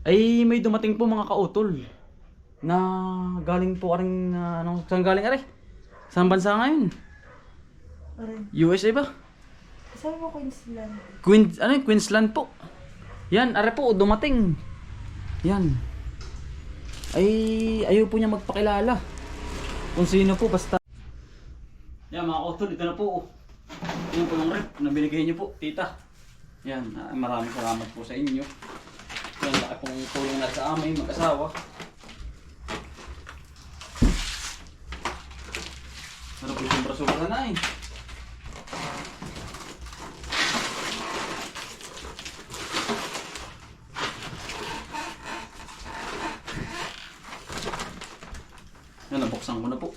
Ay, may dumating po mga kautol na galing po aring uh, ano, saan galing are? Saan bansa ngayon? USA ba? Sabi mo Queensland. Queen, ano yun? Queensland po. Yan, are po, dumating. Yan. Ay, ayaw po niya magpakilala. Kung sino po, basta. Yan mga kautol, ito na po. oh. Yan po yung rep na binigay niyo po, tita. Yan, ah, maraming salamat po sa inyo. Yan, laki pong tulong na sa amin, mag-asawa. Ano po yung sobra na eh. Yan, nabuksan ko na po.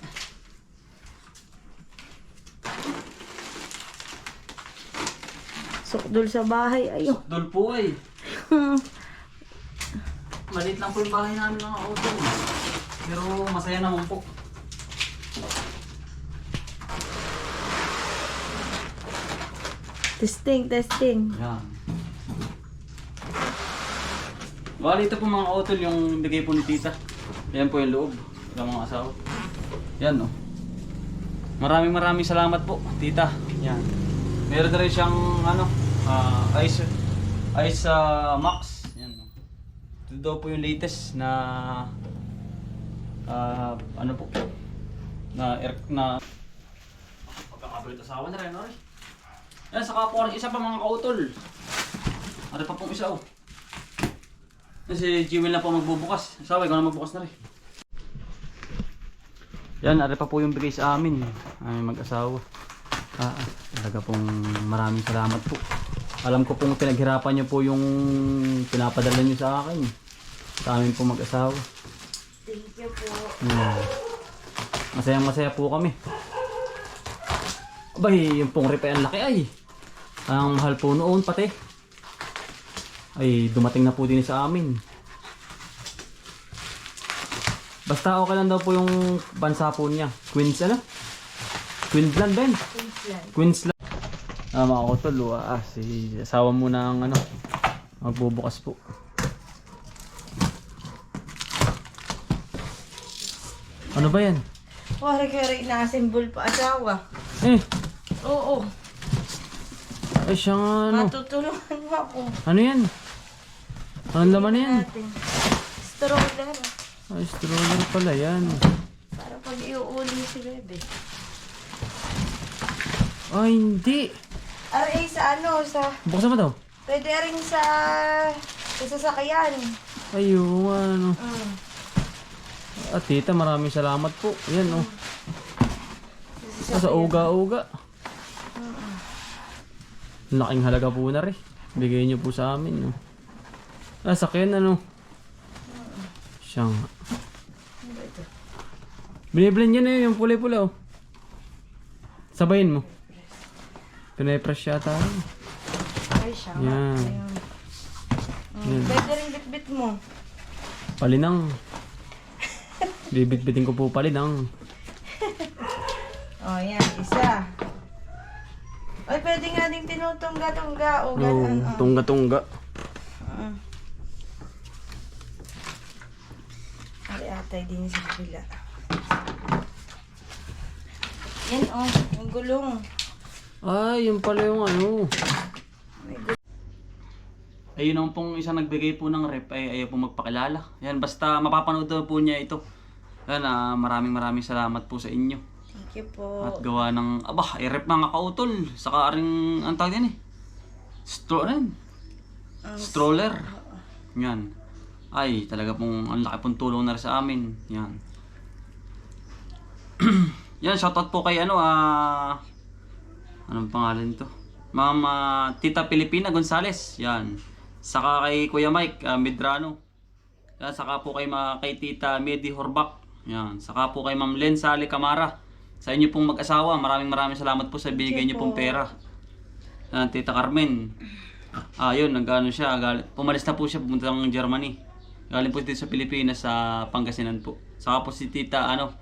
Sukdol sa bahay. Ayo. Doon po ay. Malit lang po yung bahay namin ng auto. Pero masaya naman po. Testing, testing. Yan. Bali ito po mga auto yung bigay po ni tita. Yan po yung loob ng mga asawa. Yan no. Maraming maraming salamat po tita. Yan. Meron na rin siyang ano, ah, ice ice ah, max. Yan. Ito daw po yung latest na ah, ano po na air na pagkakabalit asawa na rin, no? Yan, saka po isa pa mga kautol. Ano pa pong isa oh. Kasi Jewel na po magbubukas. Sabi ko na magbukas na rin. Yan, ari pa po yung bigay sa amin. Ay mag-asawa. Ah, ah, talaga pong maraming salamat po. Alam ko pong pinaghirapan niyo po yung pinapadala niyo sa akin. Sa amin po mag-asawa. Thank you po. Hmm. Masayang masaya po kami. Abay, yung pong repe ang laki ay. Ang mahal po noon pati. Ay, dumating na po din sa amin. Basta okay lang daw po yung bansa po niya. Queens ano? Queensland Ben? Queensland. Queensland. Ah, mga kotol, ah, si asawa mo ng ano, magbubukas po. Ano ba yan? Wari kaya ina-assemble pa asawa. Eh, Oo. ay siya nga ano. Matutulungan mo ako. Ano yan? Anong laman na yan? Natin. Stroller. Ay, stroller pala yan. Para pag iuuli si bebe. Ay, hindi. Aray sa ano, sa... Buksan mo daw. Pwede rin sa... Sa sasakyan. Ay, oo nga, ano. Mm. At tita, maraming salamat po. Yan, oh. Sa Sa uga-uga. Laking halaga po na rin. Bigay niyo po sa amin, no. Ah, sakyan, ano. Siya nga. Ano? Biniblend niya na yun, yung pula-pula, oh. Sabayin mo. Pinapress yata. yun. Ay, siya. Yan. Ayun. Mm. Pwede rin bitbit mo. Palinang. Bibit-bitin ko po palinang. Oh, yan. Isa. Ay, pwede nga ding tinutungga-tungga o Oh, ganun. ah. tungga-tungga. Ah. Ay, atay din sa kabila. Yan oh, yung gulong. Ay, yun pala yung ano. Ayun naman pong isang nagbigay po ng rep ay ayaw po magpakilala. Yan, basta mapapanood daw po niya ito. Yan, ah, maraming maraming salamat po sa inyo. Thank you po. At gawa ng, aba, ay rep mga kautol. Saka ring, ang tawag yan eh. Stro, ano yun? Ang Stroller. Yan. Ay, talaga pong, ang laki pong tulong na rin sa amin. Yan. Yan, shoutout po kay ano, ah... anong pangalan to? Mama Tita Pilipina Gonzales. Yan. Saka kay Kuya Mike ah, Medrano. Yan, saka po kay, ma, kay Tita Medi Horbak. Yan. Saka po kay Ma'am Len Sally Camara. Sa inyo pong mag-asawa, maraming maraming salamat po sa bigay niyo pong pera. Yan, Tita Carmen. Ah, yun, nag-ano siya, gal- pumalis na po siya pumunta ng Germany. Galing po dito sa Pilipinas sa Pangasinan po. Saka po si Tita ano,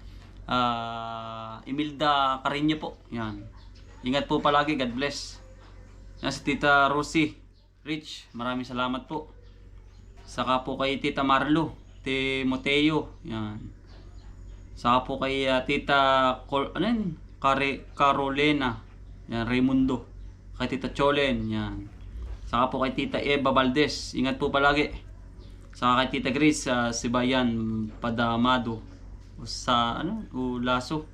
ah, Imelda Carino po. Yan. Ingat po palagi, God bless. Yan si Tita Rosie Rich, maraming salamat po. Saka po kay Tita Marlo, Timoteo, yan. Saka po kay ah, Tita Col- ano yun? Care- Carolina, yan, Raimundo. Kay Tita Cholen, yan. Saka po kay Tita Eva Valdez, ingat po palagi. Saka kay Tita Grace sa Sibayan Padamado o sa ano, o Laso.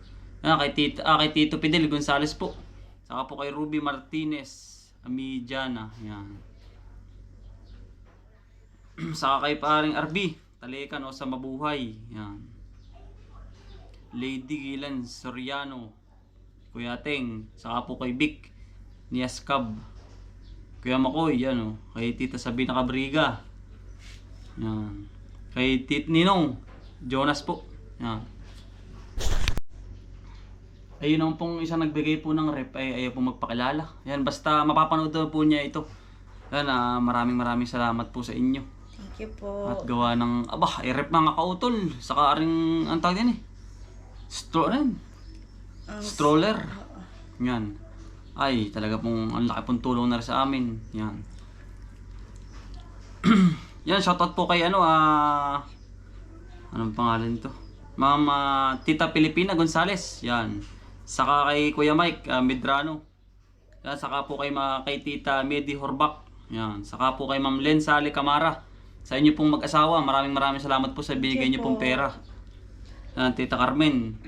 Ah, kay Tita, ah, kay Tito Fidel Gonzales po. Saka po kay Ruby Martinez Amijana, yan. Saka kay paring RB, Talikan o sa Mabuhay, yan. Lady Gilan Soriano, Kuya Teng, saka po kay Vic Niaskab, Kuya Makoy, yan o, kay Tita Sabina Cabriga, yan. Kay Tit Ninong, Jonas po, yan. Ayun naman pong isang nagbigay po ng rep ay ayaw po magpakilala. Yan, basta mapapanood daw po niya ito. Yan, ah, maraming maraming salamat po sa inyo. Thank you po. At gawa ng, aba, ay rep mga kautol. Saka ring, ang tawag yan eh. Stro? Ang Stroller. Yan. Ay, talaga pong, ang laki pong tulong na rin sa amin. Yan. yan, shoutout po kay ano, ah... anong pangalan to? Mama Tita Pilipina Gonzales. Yan. Saka kay Kuya Mike ah, Medrano. Yan, saka po kay, ma, kay Tita Medi Horbak. Yan. Saka po kay Ma'am Len Sally Camara. Sa inyo pong mag-asawa, maraming maraming salamat po sa bigay niyo pong pera. Yan, Tita Carmen.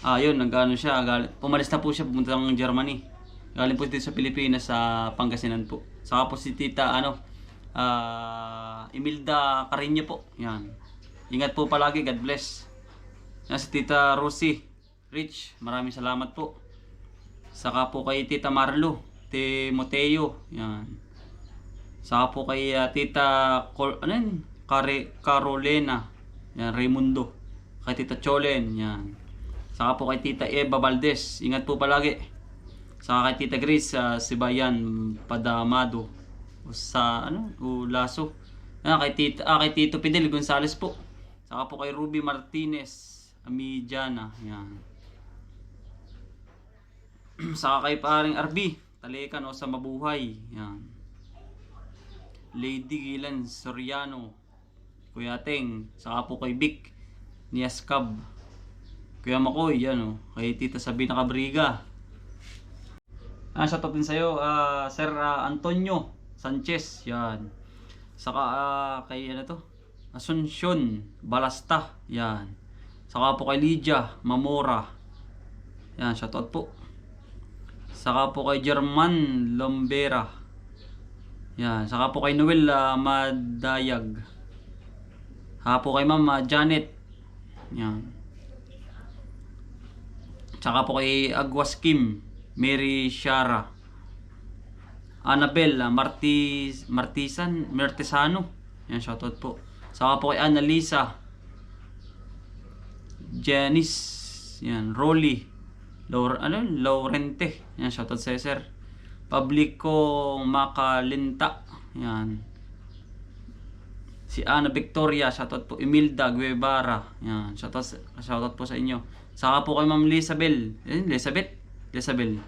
Ah, yun, nag-ano siya, gal- pumalis na po siya pumunta ng Germany. Galing po dito sa Pilipinas sa Pangasinan po. Saka po si Tita ano, ah, Imelda Carino po. Yan. Ingat po palagi, God bless. Yan si Tita Rosie Rich, maraming salamat po. Saka po kay Tita Marlo, Timoteo, yan. Saka po kay ah, Tita Col- ano yun? Care- Carolina, yan, Raimundo. Kay Tita Cholen, yan. Saka po kay Tita Eva Valdez, ingat po palagi. Saka kay Tita Grace sa Sibayan Padamado o sa ano, o Laso. Ah, kay Tita, ah, kay Tito Fidel Gonzales po. Saka po kay Ruby Martinez Amijana, yan. Saka kay paring RB, Talikan o sa Mabuhay, yan. Lady Gilan Soriano, Kuya Teng, saka po kay Vic Niaskab, Kuya Makoy, yan o, kay Tita Sabina Cabriga. Ah, shoutout din sa'yo, ah, Sir ah, Antonio Sanchez, yan. Saka ah, kay ano to, Asuncion Balasta, yan. Saka po kay Lydia Mamora, yan, shoutout po. Saka po kay German Lombera. Yan, saka po kay Noel ah, Madayag. Saka po kay Ma'am ah, Janet. Yan. Saka po kay Agwas Kim, Mary Shara. Annabel ah, Martis Martisan, Mertesano. Yan, shoutout po. Saka po kay Annalisa. Janice. Yan, Rolly. Laur, ano? Laurente. Yan, shoutout sa sir. Publico Makalinta. Yan. Si Ana Victoria, shoutout po. Imelda Guevara. Yan, shoutout, shoutout po sa inyo. Saka po kay Ma'am Lisabel. Ayun, Elizabeth. Elizabeth.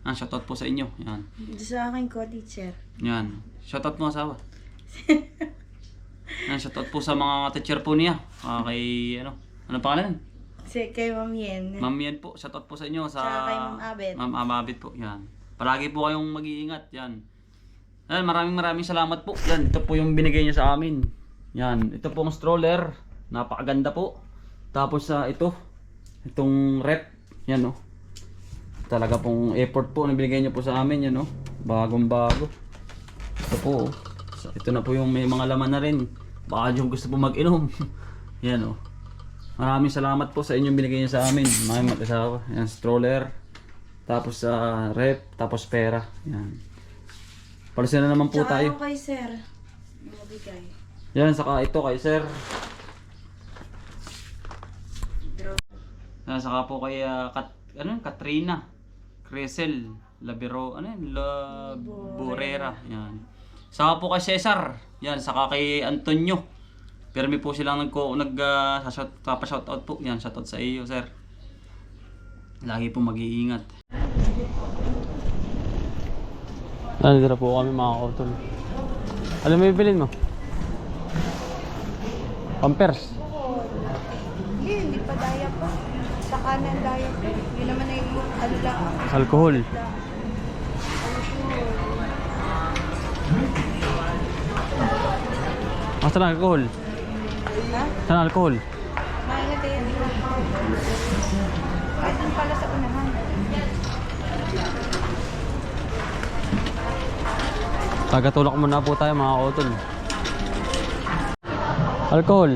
Ah, shoutout po sa inyo. Yan. Sa akin ko, teacher. Yan. Shoutout mo asawa. Yan, shoutout po sa mga teacher po niya. Ah, kay, ano, ano pangalan? Si kay Ma'am Yen. Ma'am yan po. Shoutout po sa inyo. Sa, Tsaka kay Ma'am Abet. Ma'am Amabit po. Yan. Palagi po kayong mag-iingat. Yan. Yan, maraming maraming salamat po. Yan, ito po yung binigay niyo sa amin. Yan, ito po ang stroller. Napakaganda po. Tapos sa ito, itong rep. Yan oh. Talaga pong effort po na binigay niyo po sa amin. Yan oh. Bagong bago. Ito po oh. Ito na po yung may mga laman na rin. Baka yung gusto po mag-inom. Yan oh. Maraming salamat po sa inyong binigay niyo sa amin. Mga mag-asawa. Yan, stroller. Tapos sa rep. Tapos pera. Yan. Palusin na naman po Tsaka tayo. yung kay sir. Mabigay. Yan, saka ito kay sir. Yan, saka po kay ah, Kat, ano? Katrina. Cresel. Labero, ano yun? La Borera. Yan. Saka po kay Cesar. Yan, saka kay Antonio. Permi po silang nagko nag uh, shout shout out po. Yan, shout out sa iyo, sir. Lagi po mag-iingat. Nandito na po kami mga kautol. Ano may bilhin mo? Pampers. Hindi, hindi pa daya pa. Sa kanan daya pa. Yun naman ay ano lang. Alcohol. Asa na alcohol? Ha? Saan ang alcohol? Maingat eh. Ay, dun pala sa unahan. Tagatulak muna po tayo mga kautol. Alcohol.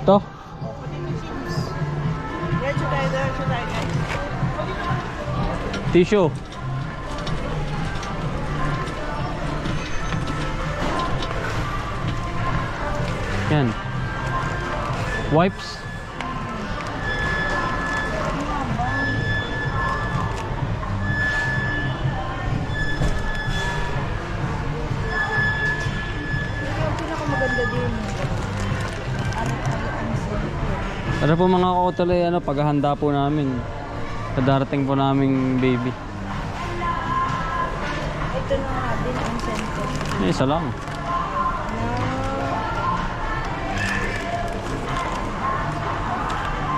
Ito. Tissue. Ano sila. Ano po mga kautol ay ano, paghahanda po namin. Sa darating po naming baby. Ito na din ang center. Eh, isa lang.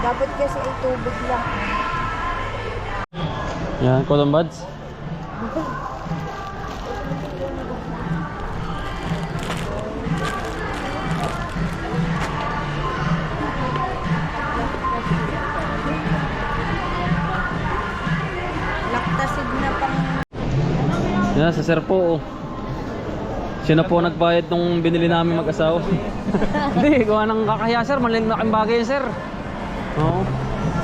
Dapat kasi ay tubig lang. Yan, cotton buds. Lactacid na pang... Yan, sa sir po. oh. Siya na po nagbayad nung binili namin mag-asawa. Hindi, gawa ng kakaya sir. Malaking laking bagay sir. Oo.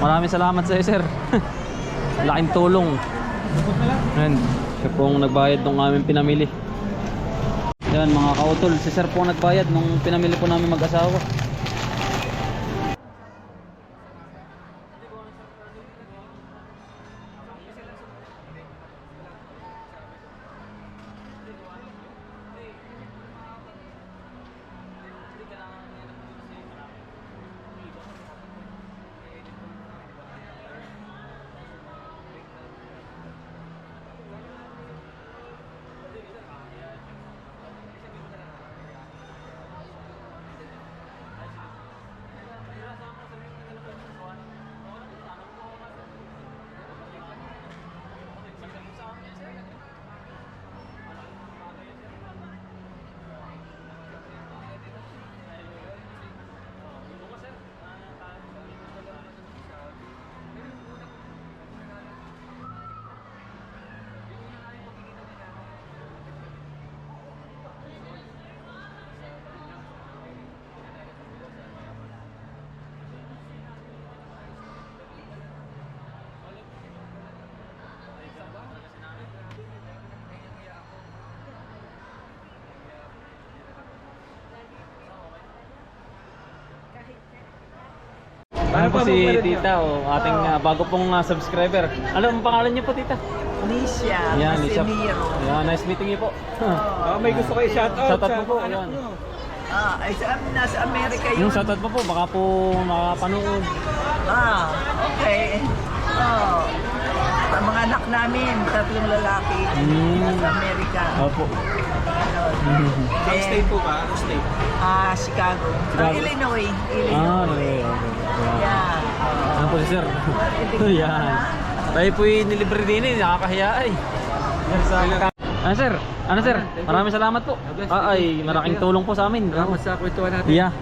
Maraming salamat sa iyo, sir. laking tulong. Yan, siya po ang nagbayad nung aming pinamili. Yan, mga kautol. Si sir po nagbayad nung pinamili po namin mag-asawa. Ano po si Tita, oh, ating ah, bago pong ah, subscriber. Ano ang pangalan niyo po, Tita? Nisha, Yan, Lisa. Casimiro. Yan, nice meeting you po. Ah, may gusto kayo shout out. Shoutout po po, ayan. Ah, ay sa nasa Amerika Yung yun. shoutout po po, baka po makapanood. Ah, okay. Oh. Ang mga anak namin, tatlong lalaki. Mm. Nasa Amerika. Opo. Ano, State po ba? Ano state? Ah, Chicago. Chicago. Ah, Illinois. Ah, Illinois. okay, okay. Yan. Yan. Ano po si sir? Yan. Tayo po yung nilibre din eh, nakakahiya ay. Ano sir? Ano sir? Maraming salamat po. Ah, ay, malaking tulong po sa amin. Salamat sa kwentuhan natin. Yeah.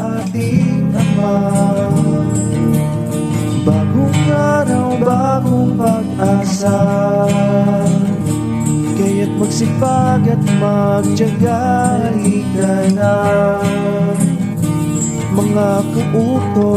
ating Ama Bagong araw, bagong pag-asa magsipag at magtyaga Halika na. Mga kauto